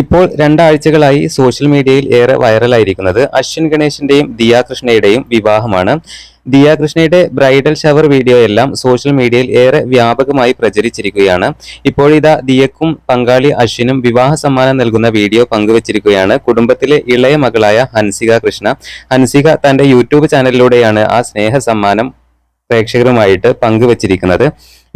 ഇപ്പോൾ രണ്ടാഴ്ചകളായി സോഷ്യൽ മീഡിയയിൽ ഏറെ വൈറലായിരിക്കുന്നത്. അശ്വിൻ ഗണേശിന്റെയും ദിയ കൃഷ്ണയുടെയും വിവാഹമാണ്. ദിയ കൃഷ്ണയുടെ ബ്രൈഡൽ ഷവർ വീഡിയോ എല്ലാം സോഷ്യൽ മീഡിയയിൽ ഏറെ വ്യാപകമായി പ്രചരിച്ചിരിക്കുകയാണ്. ഇപ്പോഴിതാ ദിയക്കും പങ്കാളി അശ്വിനും വിവാഹ സമ്മാനം നൽകുന്ന വീഡിയോ പങ്കുവച്ചിരിക്കുകയാണ്. കുടുംബത്തിലെ ഇളയ മകളായ ഹൻസിക കൃഷ്ണ. ഹൻസിക തന്റെ യൂട്യൂബ് ചാനലിലൂടെയാണ് ആ സ്നേഹ സമ്മാനം പ്രേക്ഷകരുമായിട്ട് പങ്കുവച്ചിരിക്കുന്നത്.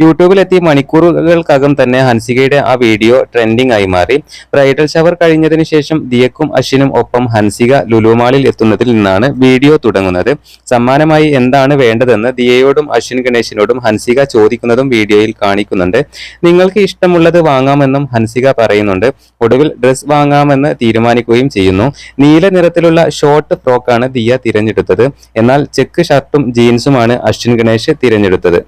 യൂട്യൂബിലെത്തി മണിക്കൂറുകൾക്കകം തന്നെ ഹൻസികയുടെ ആ വീഡിയോ ട്രെൻഡിംഗ് ആയി മാറി. ബ്രൈഡൽ ഷവർ കഴിഞ്ഞതിന് ശേഷം ദിയക്കും അശ്വിനും ഒപ്പം ഹൻസിക ലുലുമാളിൽ എത്തുന്നതിൽ നിന്നാണ് വീഡിയോ തുടങ്ങുന്നത്. സമ്മാനമായി എന്താണ് വേണ്ടതെന്ന് ദിയയോടും അശ്വിൻ ഗണേശിനോടും ഹൻസിക ചോദിക്കുന്നതും വീഡിയോയിൽ കാണിക്കുന്നുണ്ട്. നിങ്ങൾക്ക് ഇഷ്ടമുള്ളത് വാങ്ങാമെന്നും ഹൻസിക പറയുന്നുണ്ട്. ഒടുവിൽ ഡ്രസ് വാങ്ങാമെന്ന് തീരുമാനിക്കുകയും ചെയ്യുന്നു. നീല നിറത്തിലുള്ള ഷോർട്ട് ഫ്രോക്കാണ് ദിയ തിരഞ്ഞെടുത്തത്. എന്നാൽ ചെക്ക് ഷർട്ടും ജീൻസുമാണ് അശ്വിൻ ഗണേശ് തിരഞ്ഞെടുത്തത്.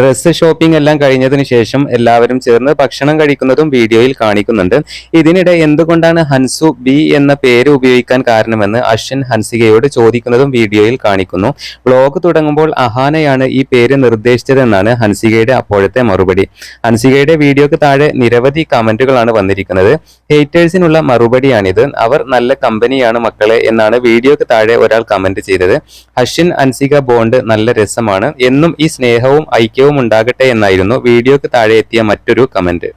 ഡ്രസ്സ് ഷോപ്പിംഗ് എല്ലാം കഴിഞ്ഞതിന് ശേഷം എല്ലാവരും ചേർന്ന് ഭക്ഷണം കഴിക്കുന്നതും വീഡിയോയിൽ കാണിക്കുന്നുണ്ട്. ഇതിനിടെ എന്തുകൊണ്ടാണ് ഹൻസു ബി എന്ന പേര് ഉപയോഗിക്കാൻ കാരണമെന്ന് അശ്വൻ ഹൻസികയോട് ചോദിക്കുന്നതും വീഡിയോയിൽ കാണിക്കുന്നു. വ്ളോഗ് തുടങ്ങുമ്പോൾ അഹാനയാണ് ഈ പേര് നിർദ്ദേശിച്ചതെന്നാണ് ഹൻസികയുടെ അപ്പോഴത്തെ മറുപടി. ഹൻസികയുടെ വീഡിയോക്ക് താഴെ നിരവധി കമന്റുകളാണ് വന്നിരിക്കുന്നത്. ഹേറ്റേഴ്സിനുള്ള മറുപടിയാണിത്. അവർ നല്ല കമ്പനിയാണ് മക്കളെ എന്നാണ് വീഡിയോക്ക് താഴെ ഒരാൾ കമന്റ് ചെയ്തത്. അശ്വിൻ ഹൻസിക ബോണ്ട് നല്ല രസമാണ്. എന്നും ഈ സ്നേഹവും ഐക്യവും ഉണ്ടാകട്ടെ എന്നായിരുന്നു വീഡിയോക്ക് താഴെ എത്തിയ മറ്റൊരു കമന്റ്